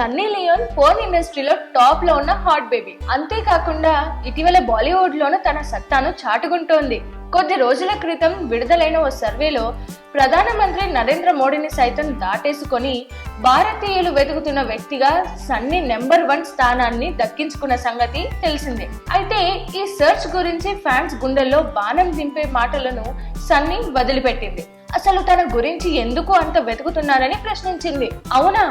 Sunny Leone porn ఇండస్ట్రీలో టాప్లో ఉన్న హాట్ బేబీ. అంతేకాకుండా ఇటీవల బాలీవుడ్ లోను తన సత్తాను చాటుకుంటోంది. కొద్ది రోజుల క్రితం విడుదలైన ఓ సర్వేలో ప్రధానమంత్రి నరేంద్ర మోడీని సైతం దాటేసుకొని భారతీయులు వెతుకుతున్న వ్యక్తిగా సన్నీ నెంబర్ వన్ స్థానాన్ని దక్కించుకున్న సంగతి తెలిసిందే. అయితే ఈ సెర్చ్ గురించి ఫ్యాన్స్ గుండెల్లో బాణం దింపే మాటలను సన్నీ వదిలిపెట్టింది. అసలు తన గురించి ఎందుకు అంత వెతుకుతున్నారని ప్రశ్నించింది. అవునా?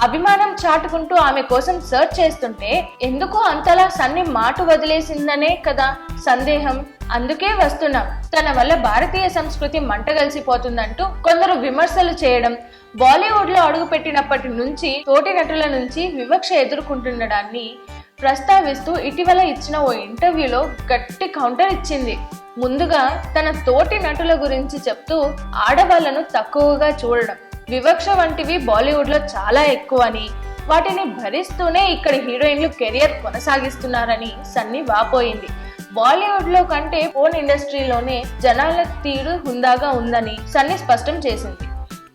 అభిమానం చాటుకుంటూ ఆమె కోసం సర్చ్ చేస్తుంటే ఎందుకు అంతలా సన్ని మాట వదిలేసిందనే కదా సందేహం. అందుకే వస్తున్నాం. తన వల్ల భారతీయ సంస్కృతి మంటగలిసిపోతుందంటూ కొందరు విమర్శలు చేయడం బాలీవుడ్లో అడుగుపెట్టినప్పటి నుంచి తోటి నటుల నుంచి వివక్ష ఎదుర్కొంటుండడాన్ని ప్రస్తావిస్తూ ఇటీవల ఇచ్చిన ఓ ఇంటర్వ్యూలో గట్టి కౌంటర్ ఇచ్చింది. ముందుగా తన తోటి నటుల గురించి చెప్తూ ఆడవాళ్ళను తక్కువగా చూడడం. వివక్ష వంటివి బాలీవుడ్లో చాలా ఎక్కువ అని వాటిని భరిస్తూనే ఇక్కడ హీరోయిన్లు కెరియర్ కొనసాగిస్తున్నారని సన్ని వాపోయింది. బాలీవుడ్లో కంటే ఫోన్ ఇండస్ట్రీలోనే జనాల తీరు హుందాగా ఉందని సన్ని స్పష్టం చేసింది.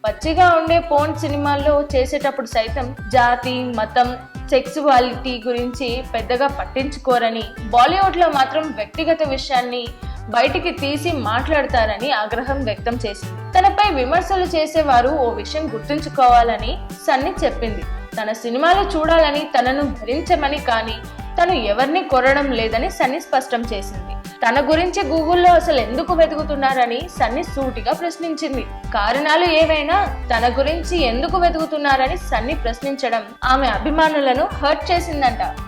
పచ్చిగా ఉండే పోన్ సినిమాల్లో చేసేటప్పుడు సైతం జాతి మతం సెక్సువాలిటీ గురించి పెద్దగా పట్టించుకోరని బాలీవుడ్లో మాత్రం వ్యక్తిగత విషయాన్ని బయటికి తీసి మాట్లాడతారని ఆగ్రహం వ్యక్తం చేసింది. తనపై విమర్శలు చేసేవారు ఓ విషయం గుర్తుంచుకోవాలని సన్ని చెప్పింది. తన సినిమాలు చూడాలని తనను భరించమని కానీ తను ఎవరిని కొరడం లేదని సన్ని స్పష్టం చేసింది. తన గురించి గూగుల్లో అసలు ఎందుకు వెతుకుతున్నారని సన్ని సూటిగా ప్రశ్నించింది. కారణాలు ఏవైనా తన గురించి ఎందుకు వెతుకుతున్నారని సన్ని ప్రశ్నించడం ఆమె అభిమానులను హర్ట్ చేసిందంట.